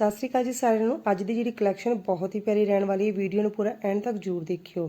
ਸਤਿ ਸ਼੍ਰੀ ਅਕਾਲ ਜੀ ਸਾਰਿਆਂ ਨੂੰ। ਅੱਜ ਦੀ ਜਿਹੜੀ ਕਲੈਕਸ਼ਨ ਬਹੁਤ ਹੀ ਪਿਆਰੀ ਰਹਿਣ ਵਾਲੀ ਹੈ। ਵੀਡੀਓ ਨੂੰ ਪੂਰਾ ਐਂਡ ਤੱਕ ਜ਼ਰੂਰ ਦੇਖਿਓ।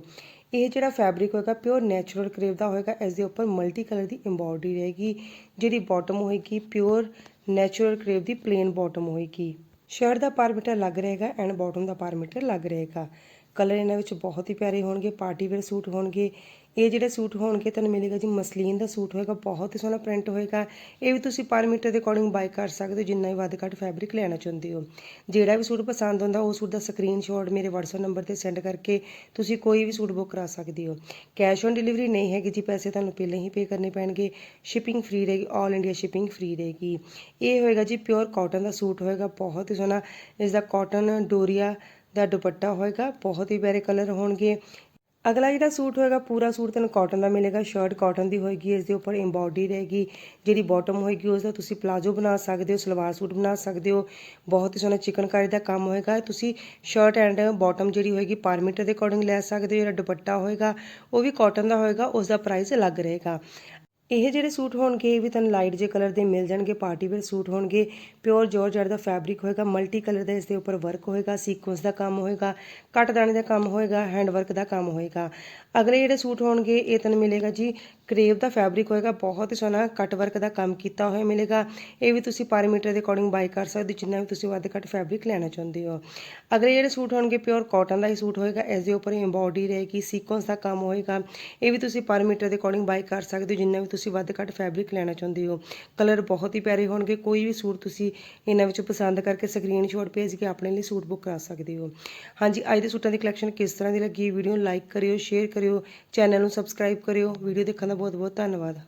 ਇਹ ਜਿਹੜਾ ਫੈਬਰਿਕ ਹੋਏਗਾ ਪਿਓਰ ਨੈਚੁਰਲ ਕਰੇਵ ਦਾ ਹੋਏਗਾ, ਇਸ ਦੇ ਉੱਪਰ ਮਲਟੀ ਕਲਰ ਦੀ ਐਮਬੋਡਰੀ ਰਹੇਗੀ, ਜਿਹੜੀ ਬਾਟਮ ਹੋਏਗੀ ਪਿਓਰ ਨੈਚੁਰਲ ਕਰੇਵ ਦੀ ਪਲੇਨ ਬਾਟਮ ਹੋਏਗੀ। ਸ਼ਰਟ ਦਾ ਪਰ ਮੀਟਰ ਲੱਗ ਰਹੇਗਾ ਐਂਡ ਬਾਟਮ ਦਾ ਪਰ ਮੀਟਰ ਲੱਗ ਰਹੇਗਾ। ਕਲਰ ਇਹਨਾਂ ਵਿੱਚ ਬਹੁਤ ਹੀ ਪਿਆਰੇ ਹੋਣਗੇ, ਪਾਰਟੀ ਵੇਅਰ ਸੂਟ ਹੋਣਗੇ। ਇਹ ਜਿਹੜੇ ਸੂਟ ਹੋਣਗੇ, ਤੁਹਾਨੂੰ ਮਿਲੇਗਾ ਜੀ ਮਸਲੀਨ ਦਾ ਸੂਟ ਹੋਏਗਾ, ਬਹੁਤ ਹੀ ਸੋਹਣਾ ਪ੍ਰਿੰਟ ਹੋਏਗਾ। ਇਹ ਵੀ ਤੁਸੀਂ ਪਰ ਮੀਟਰ ਦੇ ਅਕੋਰਡਿੰਗ ਬਾਈ ਕਰ ਸਕਦੇ ਹੋ, ਜਿੰਨਾ ਹੀ ਵੱਧ ਘੱਟ ਫੈਬਰਿਕ ਲੈਣਾ ਚਾਹੁੰਦੇ ਹੋ। ਜਿਹੜਾ ਵੀ ਸੂਟ ਪਸੰਦ ਹੁੰਦਾ, ਉਹ ਸੂਟ ਦਾ ਸਕਰੀਨਸ਼ਾਟ ਮੇਰੇ WhatsApp ਨੰਬਰ ਤੇ ਸੈਂਡ ਕਰਕੇ ਤੁਸੀਂ ਕੋਈ ਵੀ ਸੂਟ ਬੁੱਕ ਕਰਾ ਸਕਦੇ ਹੋ। ਕੈਸ਼ ਔਨ ਡਿਲੀਵਰੀ ਨਹੀਂ ਹੈਗੀ ਜੀ, ਪੈਸੇ ਤੁਹਾਨੂੰ ਪਹਿਲਾਂ ਹੀ ਪੇ ਕਰਨੇ ਪੈਣਗੇ। ਸ਼ਿਪਿੰਗ ਫ੍ਰੀ ਰਹੇਗੀ ਆਲ ਇੰਡੀਆ ਸ਼ਿਪਿੰਗ ਫ੍ਰੀ ਰਹੇਗੀ। ਇਹ ਹੋਏਗਾ ਜੀ ਪਿਓਰ ਕਾਟਨ ਦਾ ਸੂਟ ਹੋਏਗਾ, ਬਹੁਤ ਹੀ ਸੋਹਣਾ। ਇਸ ਦਾ ਕਾਟਨ ਡੋਰੀਆ ਦਾ ਦੁਪੱਟਾ ਹੋਏਗਾ, ਬਹੁਤ ਹੀ ਪਿਆਰੇ ਕਲਰ ਹੋਣਗੇ। ਅਗਲਾ ਜਿਹੜਾ ਸੂਟ ਹੋਏਗਾ, ਪੂਰਾ ਸੂਟ ਤੁਹਾਨੂੰ ਕਾਟਨ ਦਾ ਮਿਲੇਗਾ ਸ਼ਰਟ ਕਾਟਨ ਦੀ ਹੋਏਗੀ ਇਸ ਦੇ ਉੱਪਰ ਐਮਬੋਡੀ ਰਹੇਗੀ, ਜਿਹੜੀ ਬਾਟਮ ਹੋਏਗੀ, ਉਸ ਦਾ ਤੁਸੀਂ ਪਲਾਜੋ ਬਣਾ ਸਕਦੇ ਹੋ, ਸਲਵਾਰ ਸੂਟ ਬਣਾ ਸਕਦੇ ਹੋ। ਬਹੁਤ ਹੀ ਸੋਹਣਾ ਚਿਕਨਕਾਰੀ ਦਾ ਕੰਮ ਹੋਏਗਾ, ਤੁਸੀਂ ਸ਼ਰਟ ਐਂਡ ਬਾਟਮ ਜਿਹੜੀ ਹੋਏਗੀ ਪਰ ਮੀਟਰ ਦੇ ਅਕੋਰਡਿੰਗ ਲੈ ਸਕਦੇ ਹੋ, ਜਿਹੜਾ ਦੁਪੱਟਾ ਹੋਏਗਾ, ਉਹ ਵੀ ਕਾਟਨ ਦਾ ਹੋਏਗਾ, ਉਸ ਦਾ ਪ੍ਰਾਈਸ ਅਲੱਗ ਰਹੇਗਾ। ਇਹ ਜਿਹੜੇ ਸੂਟ ਹੋਣਗੇ, ਇਹ ਵੀ ਤੁਹਾਨੂੰ ਲਾਈਟ ਜੇ ਕਲਰ ਦੇ ਮਿਲ ਜਾਣਗੇ ਪਾਰਟੀ ਵੇਅਰ ਸੂਟ ਹੋਣਗੇ। ਪਿਓਰ ਜਾਰਜਟ ਦਾ ਫੈਬਰਿਕ ਹੋਏਗਾ ਮਲਟੀ ਕਲਰ ਦਾ ਇਸ ਦੇ ਉੱਪਰ ਵਰਕ ਹੋਏਗਾ ਸੀਕੁਐਂਸ ਦਾ ਕੰਮ ਹੋਏਗਾ ਕੱਟ ਦਾਣੇ ਦਾ ਕੰਮ ਹੋਏਗਾ ਹੈਂਡ ਵਰਕ ਦਾ ਕੰਮ ਹੋਏਗਾ। ਅਗਲੇ ਜਿਹੜੇ ਸੂਟ ਹੋਣਗੇ, ਇਹ ਤੁਹਾਨੂੰ ਮਿਲੇਗਾ ਜੀ ਕਰੇਵ ਦਾ ਫੈਬਰਿਕ ਹੋਏਗਾ, ਬਹੁਤ ਹੀ ਸੋਹਣਾ ਕੱਟ ਵਰਕ ਦਾ ਕੰਮ ਕੀਤਾ ਹੋਇਆ ਮਿਲੇਗਾ। ਇਹ ਵੀ ਤੁਸੀਂ ਪਰ ਮੀਟਰ ਦੇ ਅਕੋਰਡਿੰਗ ਬਾਈ ਕਰ ਸਕਦੇ ਹੋ ਜਿੰਨਾ ਵੀ ਤੁਸੀਂ ਵੱਧ ਘੱਟ ਫੈਬਰਿਕ ਲੈਣਾ ਚਾਹੁੰਦੇ ਹੋ। ਅਗਲੇ ਜਿਹੜੇ ਸੂਟ ਹੋਣਗੇ ਪਿਓਰ ਕਾਟਨ ਦਾ ਹੀ ਸੂਟ ਹੋਏਗਾ ਇਸ ਦੇ ਉੱਪਰ ਐਮਬੋਡੀ ਰਹੇਗੀ ਸੀਕੁਐਂਸ ਦਾ ਕੰਮ ਹੋਏਗਾ। ਇਹ ਵੀ ਤੁਸੀਂ ਪਰ ਮੀਟਰ ਦੇ ਅਕੋਰਡਿੰਗ ਬਾਈ ਕਰ ਸਕਦੇ ਹੋ, ਜਿੰਨਾ ਵੀ ਤੁਸੀਂ ਵੱਧ ਘੱਟ ਫੈਬਰਿਕ ਲੈਣਾ ਚਾਹੁੰਦੇ ਹੋ। ਕਲਰ ਬਹੁਤ ਹੀ ਪਿਆਰੇ ਹੋਣਗੇ। ਕੋਈ ਵੀ ਸੂਟ ਤੁਸੀਂ ਇਹਨਾਂ ਵਿੱਚੋਂ ਪਸੰਦ ਕਰਕੇ ਸਕਰੀਨਸ਼ਾਟ ਭੇਜ ਕੇ ਆਪਣੇ ਲਈ ਸੂਟ ਬੁੱਕ ਕਰਾ ਸਕਦੇ ਹੋ। ਹਾਂਜੀ, ਅੱਜ ਦੇ ਸੂਟਾਂ ਦੀ ਕਲੈਕਸ਼ਨ ਕਿਸ ਤਰ੍ਹਾਂ ਦੀ ਲੱਗੀ? ਵੀਡੀਓ ਨੂੰ ਲਾਈਕ ਕਰਿਓ ਸ਼ੇਅਰ ਕਰਿਓ ਚੈਨਲ ਨੂੰ ਸਬਸਕ੍ਰਾਈਬ ਕਰਿਓ। ਵੀਡੀਓ ਦੇਖਣ ਦਾ ਬਹੁਤ ਬਹੁਤ ਧੰਨਵਾਦ।